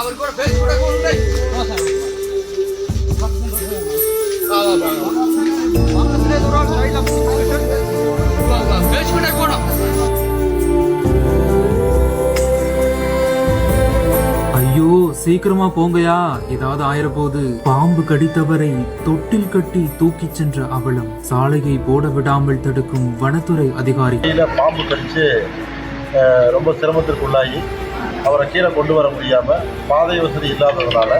அவர் கூட பேசி கூட சீக்கிரமா போங்கயா. ஏதாவது ஆயிரப்போகுது. பாம்பு கடித்தவரை தொட்டில் கட்டி தூக்கிச் சென்ற அவலம் சாலையை போட விடாமல் தடுக்கும் வனத்துறை அதிகாரி. பாம்பு கடிச்சு ரொம்ப சிரமத்திற்குள்ளாகி அவரை கீழே கொண்டு வர முடியாமல் பாதை வசதி இல்லாததுனால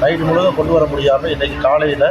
நைட்டு முழுவதும் கொண்டு வர முடியாமல் இன்னைக்கு காலையில்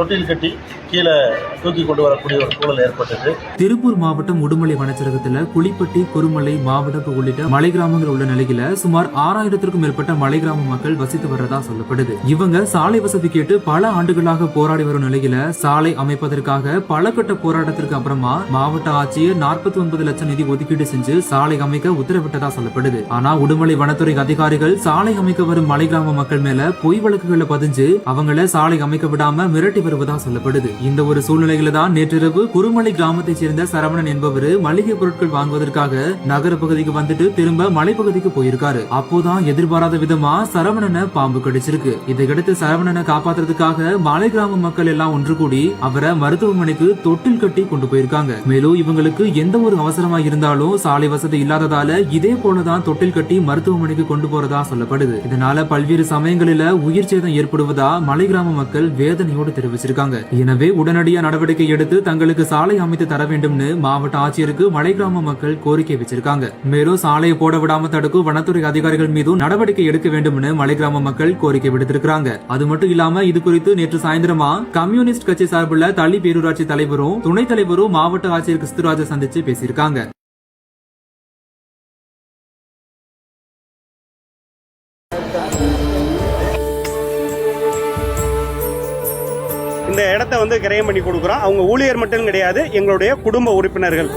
தொட்டில் கட்டி கீழே தூக்கி கொண்டு வரக்கூடிய ஒரு சூழல் ஏற்பட்டது. திருப்பூர் மாவட்டம் உடுமலை வனச்சரகத்தில் குளிப்பட்டி குருமலை மாவட்டம் உள்ளிட்ட மலை கிராமங்கள் உள்ள நிலையில சுமார் ஆறாயிரத்திற்கும் மேற்பட்ட மலை கிராம மக்கள் வசித்து வர்றதா சொல்லப்படுது. இவங்க சாலை வசதி கேட்டு பல ஆண்டுகளாக போராடி வரும் நிலையில சாலை அமைப்பதற்காக பல கட்ட போராட்டத்திற்கு அப்புறமா மாவட்ட ஆட்சியர் நாற்பத்தி ஒன்பது லட்சம் நிதி ஒதுக்கீடு செஞ்சு சாலை அமைக்க உத்தரவிட்டதா சொல்லப்படுது. ஆனா உடுமலை வனத்துறை அதிகாரிகள் சாலை அமைக்க வரும் மலை கிராம மக்கள் மேல பொய் வழக்குகளை பதிஞ்சு அவங்கள சாலை அமைக்க விடாம மிரட்டி வருவதா சொல்லப்படுது. இந்த ஒரு சூழ்நிலையில தான் நேற்றிரவு குருமலை கிராமத்தைச் சேர்ந்த சரவணன் என்பவர் மளிகை பொருட்கள் வாங்குவதற்காக நகர பகுதிக்கு வந்துட்டு திரும்ப மலைப்பகுதிக்கு போயிருக்காரு. அப்போதான் எதிர்பாராத விதமா சரவணனை பாம்பு கடிச்சிருக்கு. இதையடுத்து சரவணனை காப்பாத்துறதுக்காக மலை கிராம மக்கள் எல்லாம் ஒன்று கூடி அவரை மருத்துவமனைக்கு தொட்டில் கட்டி கொண்டு போயிருக்காங்க. மேலும் இவங்களுக்கு எந்த ஒரு அவசரமா இருந்தாலும் சாலை வசதி இல்லாததால இதே போலதான் தொட்டில் கட்டி மருத்துவமனைக்கு கொண்டு போறதா சொல்லப்படுது. இதனால பல்வேறு சமயங்களில உயிர் சேதம் ஏற்படுவதா மலை கிராம மக்கள் வேதனையோடு தெரிவிச்சிருக்காங்க எனவே உடனடியா நடவடிக்கை எடுத்து தங்களுக்கு சாலை அமைத்து தர வேண்டும்னு மாவட்ட ஆட்சியருக்கு மலை கிராம மக்கள் கோரிக்கை வச்சிருக்காங்க. மேலும் சாலையை போட விடாம தடுக்கும் வனத்துறை அதிகாரிகள் மீதும் நடவடிக்கை எடுக்க வேண்டும்னு மலை கிராம மக்கள் கோரிக்கை விடுத்திருக்காங்க அது மட்டும் இல்லாம இது குறித்து நேற்று சாயந்தரமா கம்யூனிஸ்ட் கட்சி சார்பில் தள்ளி பேரூராட்சி தலைவரும் துணைத் தலைவரும் மாவட்ட ஆட்சியர் கிறிஸ்துராஜ சந்திச்சு பேசியிருக்காங்க. இந்த இடத்த வந்து கிரயம் பண்ணி கொடுக்குறோம். அவங்க ஊழியர் மட்டும் கிடையாது எங்களுடைய குடும்ப உறுப்பினர்கள்.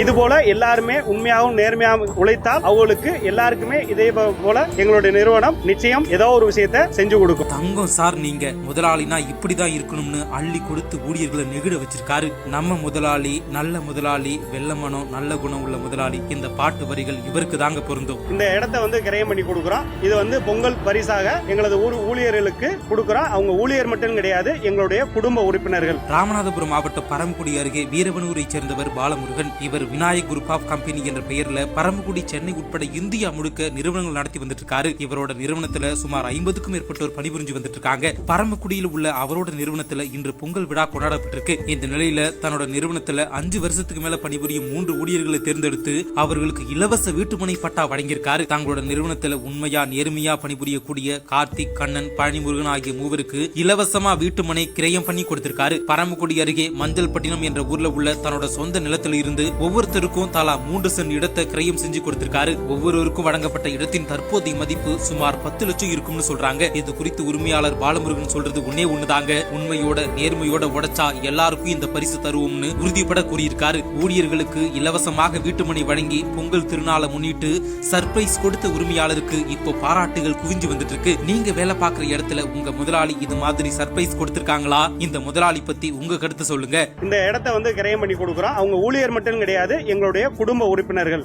இது போல எல்லாருமே உண்மையாகவும் நேர்மையாகவும் உழைத்தால் அவங்களுக்கு எல்லாருக்குமே இதே போல எங்களுடைய நிறுவனம் நிச்சயம் ஏதோ ஒரு விஷயத்தை செஞ்சு கொடுக்கும். தங்கம் சார் நீங்க. முதலாளினா இப்படிதான் இருக்கணும்னு அள்ளி கொடுத்து ஊழியர்களை நெகிழ வச்சிருக்காரு. நம்ம முதலாளி நல்ல முதலாளி வெள்ள மனம் நல்ல குணம் உள்ள முதலாளி. இந்த பாட்டு வரிகள் இவருக்கு தாங்க பொருந்தும். இந்த இடத்த வந்து கிரயம் பண்ணி கொடுக்குறோம் இது வந்து பொங்கல் பரிசாக எங்களது ஊர் ஊழியர்களுக்கு கொடுக்குறோம் அவங்க ஊழியர் மட்டும் கிடையாது எங்களுடைய குடும்ப உறுப்பினர்கள். ராமநாதபுரம் மாவட்டம் பரமக்குடி அருகே வீரவனூரைச் சேர்ந்தவர் பாலமுருகன். இவர் விநாயக் குரூப் ஆஃப் கம்பெனி என்ற பெயர்ல பரமக்குடி சென்னை உட்பட இந்தியா முழுக்க நிறுவனங்கள் நடத்தி வந்துட்டு இருக்காரு இவரோட நிறுவனத்துல சுமார் ஐம்பதுக்கும் மேற்பட்டோர் பணிபுரிஞ்சு வந்துட்டு இருக்காங்க பரமக்குடியில் உள்ள அவரோட நிறுவனத்துல இன்று பொங்கல் விழா கொண்டாடப்பட்டிருக்கு. இந்த நிலையில தன்னோட நிறுவனத்துல அஞ்சு வருஷத்துக்கு மேல பணிபுரியும் மூன்று ஊழியர்களை தேர்ந்தெடுத்து அவர்களுக்கு இலவச வீட்டுமனை பட்டா வழங்கியிருக்காரு. தங்களோட நிறுவனத்துல உண்மையா நேர்மையா பணிபுரியக்கூடிய கார்த்திக் கண்ணன் பழனிமுருகன் ஆகிய மூவருக்கு இலவசமா வீட்டுமனை கிரயம் பண்ணி கொடுத்திருக்காரு. பரமக்குடி அருகே மஞ்சள் பட்டினம் என்ற ஊர்ல உள்ள தன்னோட சொந்த நிலத்தில் இருந்து ஒவ்வொருத்தருக்கும் தலா மூன்று சென் இடத்தை கிரயம் செஞ்சு கொடுத்திருக்காரு. ஒவ்வொருவருக்கும் வழங்கப்பட்ட இடத்தின் தற்போதைய மதிப்பு சுமார் பத்து லட்சம் இருக்கும்னு சொல்றாங்க. இது குறித்து உரிமையாளர் பாலமுருகன் சொல்றது ஒன்னே ஒண்ணுதாங்க. உண்மையோட நேர்மையோட உடைச்சா எல்லாருக்கும் இந்த பரிசு தருவோம்னு உறுதிப்பட கூறியிருக்காரு. ஊழியர்களுக்கு இலவசமாக வீட்டுமனை வழங்கி பொங்கல் திருநாளை முன்னிட்டு சர்ப்ரைஸ் கொடுத்த உரிமையாளருக்கு இப்போ பாராட்டுகள் குவிஞ்சு வந்துட்டு இருக்கு நீங்க வேலை பார்க்குற இடத்துல உங்க முதலாளி இது மாதிரி சர்ப்ரைஸ் கொடுத்திருக்காங்களா? இந்த முதலாளி பத்தி உங்க கருத்து சொல்லுங்க. இந்த இடத்த வந்து கிரயம் பண்ணி கொடுக்குறோம். அவங்க ஊழியர் மட்டும் கிடையாது. கிடையாது. எங்களுடைய குடும்ப உறுப்பினர்கள்.